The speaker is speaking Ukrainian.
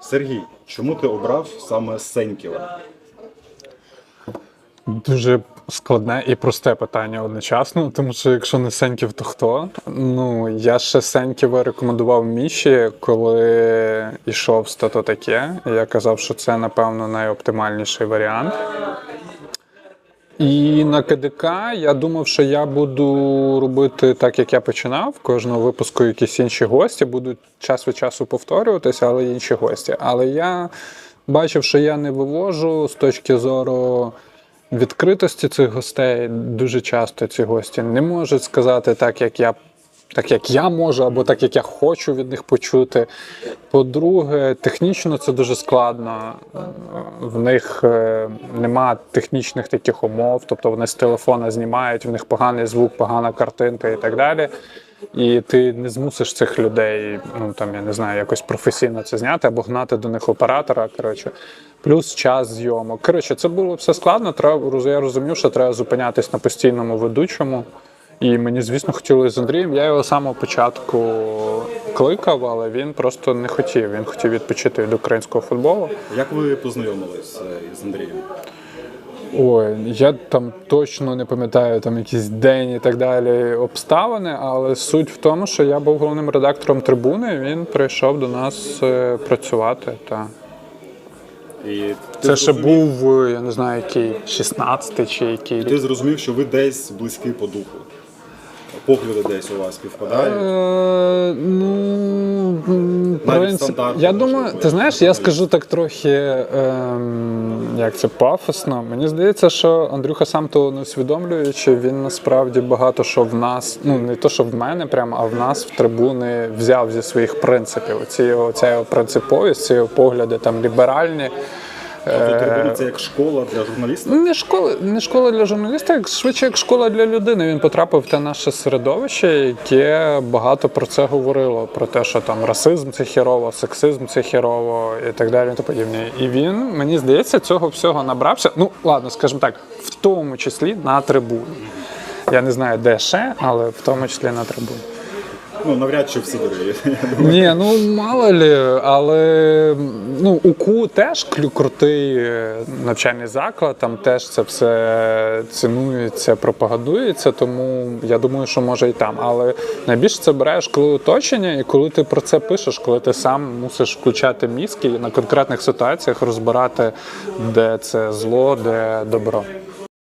Сергій, чому ти обрав саме Сеньківа? Дуже складне і просте питання одночасно, тому що якщо не Сеньків, то хто? Ну, я ще Сеньківа рекомендував Міші, коли йшов стато таке. Я казав, що це, напевно, найоптимальніший варіант. І на КДК я думав, що я буду робити так, як я починав. Кожного випуску якісь інші гості будуть час від часу повторюватися, але інші гості. Але я бачив, що я не вивожу з точки зору відкритості цих гостей. Дуже часто ці гості не можуть сказати так, як я. Так як я можу, або так як я хочу від них почути. По-друге, технічно це дуже складно. В них е, нема технічних таких умов, тобто вони з телефона знімають, в них поганий звук, погана картинка і так далі. І ти не змусиш цих людей, ну там я не знаю, якось професійно це зняти або гнати до них оператора. Коротше, плюс час зйомок. Коротше, це було все складно. Треба я розумів, що треба зупинятись на постійному ведучому. І мені, звісно, хотілося з Андрієм. Я його з самого початку кликав, але він просто не хотів. Він хотів відпочити від українського футболу. Як ви познайомились з Андрієм? Ой, я там точно не пам'ятаю там якийсь день і так далі обставини, але суть в тому, що я був головним редактором трибуни. і Він прийшов до нас е, працювати. Та. І Це ще зрозумів- був, е, я не знаю, який 16 чи який. Ти зрозумів, що ви десь близькі по духу. Погляди десь у вас співпадають. Е, ну, м, принцип, стандарти, я можливо, думаю, ти знаєш, я скажу так трохи, ем, як це пафосно. Мені здається, що Андрюха сам того не усвідомлюючи, він насправді багато що в нас, ну не то, що в мене прямо, а в нас в трибуни взяв зі своїх принципів. Оці його, ця його принциповість, ці його погляди там ліберальні. Тобто трибуни це як школа для журналіста. Не школа, не школа для журналіста, як швидше як школа для людини. Він потрапив в те наше середовище, яке багато про це говорило: про те, що там расизм це хірово, сексизм це хірово і так далі. І подібне. І він, мені здається, цього всього набрався. Ну, ладно, скажімо так, в тому числі на трибуні. Я не знаю, де ще, але в тому числі на трибуні. Ну, навряд чи в Сибірі. Ні, ну мало лі, але ну, УКУ теж крутий е, навчальний заклад, там теж це все цінується, пропагандується, тому я думаю, що може і там. Але найбільше це береш коли оточення, і коли ти про це пишеш, коли ти сам мусиш включати мізки на конкретних ситуаціях розбирати, де це зло, де добро.